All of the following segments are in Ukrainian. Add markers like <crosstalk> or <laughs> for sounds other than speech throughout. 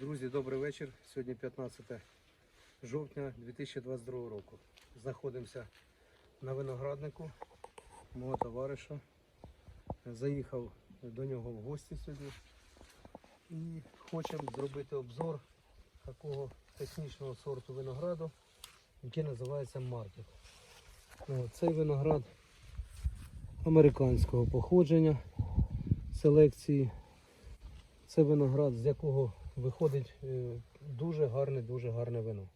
Друзі, добрий вечір. Сьогодні 15 жовтня 2022 року. Знаходимося на винограднику мого товариша. Заїхав до нього в гості сьогодні і хочемо зробити обзор такого технічного сорту винограду, який називається Маркет. Цей виноград американського походження селекції. Це виноград, з якого виходить е, дуже гарне, дуже гарне вино.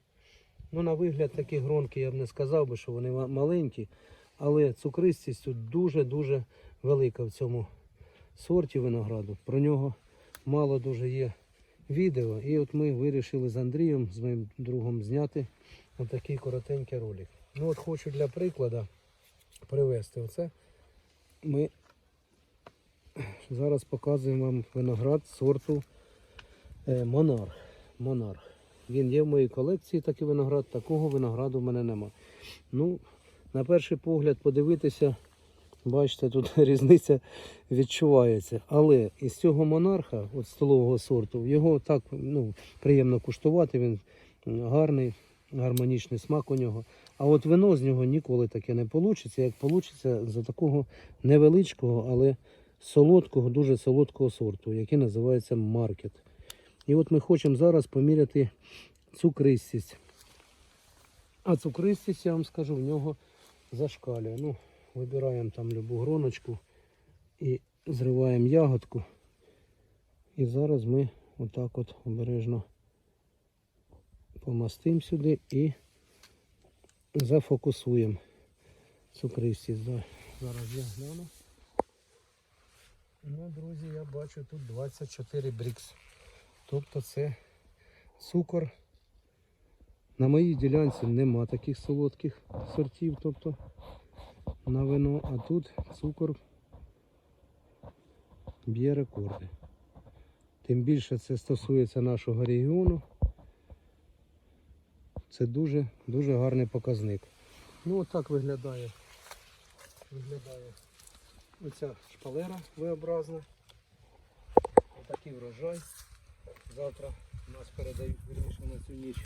Ну, на вигляд такі гронки я б не сказав би, що вони маленькі, але цукристість дуже-дуже велика в цьому сорті винограду. Про нього мало дуже є відео. І от ми вирішили з Андрієм, з моїм другом, зняти отакий коротенький ролик. Ну от хочу для прикладу привести оце. Ми Зараз показуємо вам виноград сорту Монарх. Монарх. Він є в моїй колекції, такий виноград. Такого винограду в мене нема. Ну, на перший погляд подивитися, бачите, тут <laughs> різниця відчувається. Але із цього монарха, от столового сорту, його так ну, приємно куштувати. Він гарний, гармонічний смак у нього. А от вино з нього ніколи таке не вийде, як вийде за такого невеличкого, але солодкого, дуже солодкого сорту, який називається маркет. І от ми хочемо зараз поміряти цукристість. А цукристість, я вам скажу, в нього зашкалює. Ну, вибираємо там любу гроночку і зриваємо ягодку. І зараз ми отак от обережно помастимо сюди і зафокусуємо цукристість. Зараз я гляну. Ну, друзі, я бачу тут 24 брікс. Тобто це цукор. На моїй ділянці нема таких солодких сортів, тобто на вино, а тут цукор б'є рекорди. Тим більше це стосується нашого регіону. Це дуже дуже гарний показник. Ну отак виглядає. Виглядає Оця шпалера V-образна. Отакий врожай. Завтра нас передають вірніше на цю ніч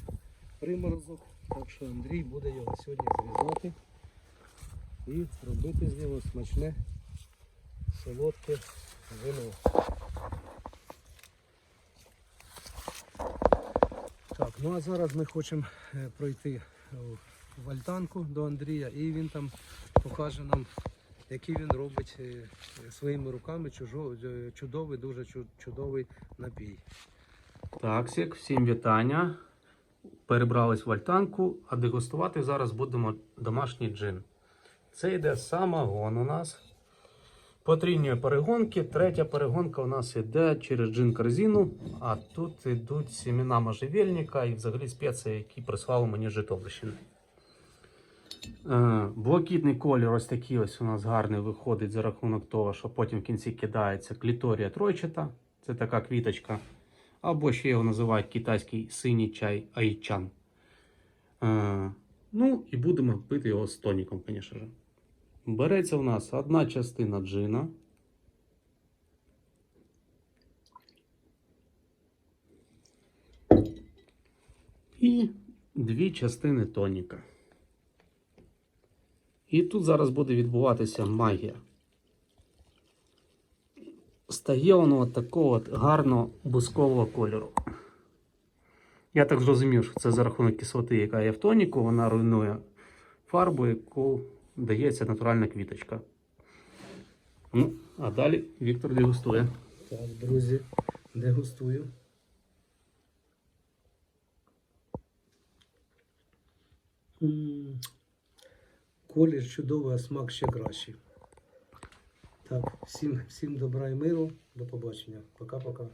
приморозок. Так що Андрій буде його сьогодні зрізати і робити з нього смачне солодке вино. Так, ну а зараз ми хочемо е, пройти в альтанку до Андрія і він там покаже нам який він робить е, своїми руками е, чудовий, дуже чудовий напій. Таксик, всім вітання. Перебрались в альтанку, а дегустувати зараз будемо домашній джин. Це йде самогон у нас. Потрійні перегонки. Третя перегонка у нас йде через джин корзину, а тут йдуть сімена можжевельника і взагалі спеції, які прислали мені Житомирщини. Е, Блакитний колір ось такий ось у нас гарний виходить за рахунок того, що потім в кінці кидається кліторія тройчата. Це така квіточка. Або ще його називають китайський синій чай айчан. Е, ну і будемо пити його з тоніком, звісно. Береться у нас одна частина джина. І дві частини тоніка. І тут зараз буде відбуватися магія. Стає воно от такого от гарно бускового кольору. Я так зрозумів, що це за рахунок кислоти, яка є в тоніку, вона руйнує фарбу, яку дається натуральна квіточка. Ну, а далі Віктор дегустує. Так, друзі, дегустую. Колір чудовий, а смак ще кращий. Так, всім, всім добра і миру. До побачення. Пока-пока.